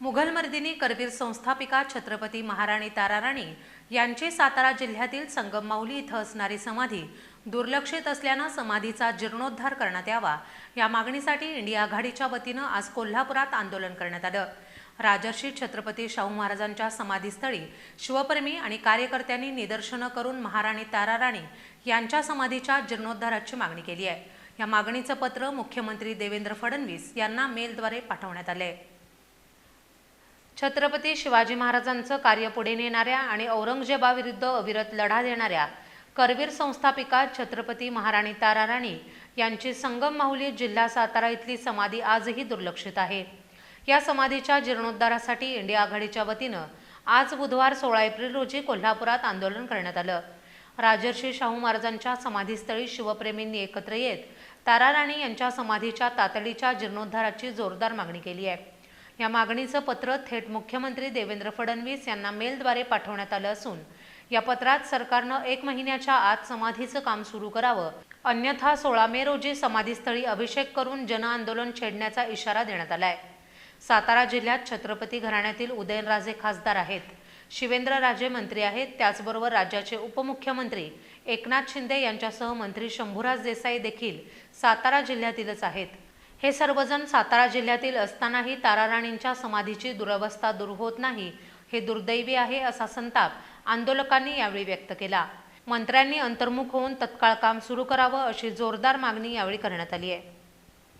मुघल मर्दिनी करवीर संस्थापिका छत्रपती महाराणी ताराराणी यांची सातारा जिल्ह्यातील संगममाऊली इथं असणारी समाधी दुर्लक्षित असल्यानं समाधीचा जीर्णोद्धार करण्यात यावा या मागणीसाठी इंडिया आघाडीच्या वतीनं आज कोल्हापुरात आंदोलन करण्यात आलं. राजर्षी छत्रपती शाहू महाराजांच्या समाधीस्थळी शिवप्रेमी आणि कार्यकर्त्यांनी निदर्शनं करून महाराणी ताराराणी यांच्या समाधीच्या जीर्णोद्धाराची मागणी केली आहे. या मागणीचं पत्र मुख्यमंत्री देवेंद्र फडणवीस यांना मेलद्वारे पाठवण्यात आले छत्रपती शिवाजी महाराजांचं कार्य पुढे नेणाऱ्या आणि औरंगजेबाविरुद्ध अविरत लढा देणाऱ्या करवीर संस्थापिका छत्रपती महाराणी ताराराणी यांची संगम माहुली जिल्हा सातारा इथली समाधी आजही दुर्लक्षित आहे. या समाधीच्या जीर्णोद्धारासाठी इंडिया आघाडीच्या वतीनं आज बुधवार सोळा एप्रिल रोजी कोल्हापुरात आंदोलन करण्यात आलं. राजर्षी शाहू महाराजांच्या समाधीस्थळी शिवप्रेमींनी एकत्र येत ताराराणी यांच्या समाधीच्या तातडीच्या जीर्णोद्धाराची जोरदार मागणी केली आहे. या मागणीचं पत्र थेट मुख्यमंत्री देवेंद्र फडणवीस यांना मेलद्वारे पाठवण्यात आलं असून या पत्रात सरकारनं एक महिन्याच्या आत समाधीचं काम सुरू करावं अन्यथा सोळा मे रोजी समाधीस्थळी अभिषेक करून जनआंदोलन छेडण्याचा इशारा देण्यात आलाय. सातारा जिल्ह्यात छत्रपती घराण्यातील उदयनराजे खासदार आहेत शिवेंद्रराजे मंत्री आहेत त्याचबरोबर राज्याचे उपमुख्यमंत्री एकनाथ शिंदे यांच्यासह मंत्री शंभूराज देसाई देखील सातारा जिल्ह्यातीलच आहेत. हे सर्वजण सातारा जिल्ह्यातील असतानाही ताराराणींच्या समाधीची दुरवस्था दूर होत नाही. हे दुर्दैवी आहे असा संताप आंदोलकांनी यावेळी व्यक्त केला. मंत्र्यांनी अंतर्मुख होऊन तत्काळ काम सुरू करावं अशी जोरदार मागणी यावेळी करण्यात आली आहे.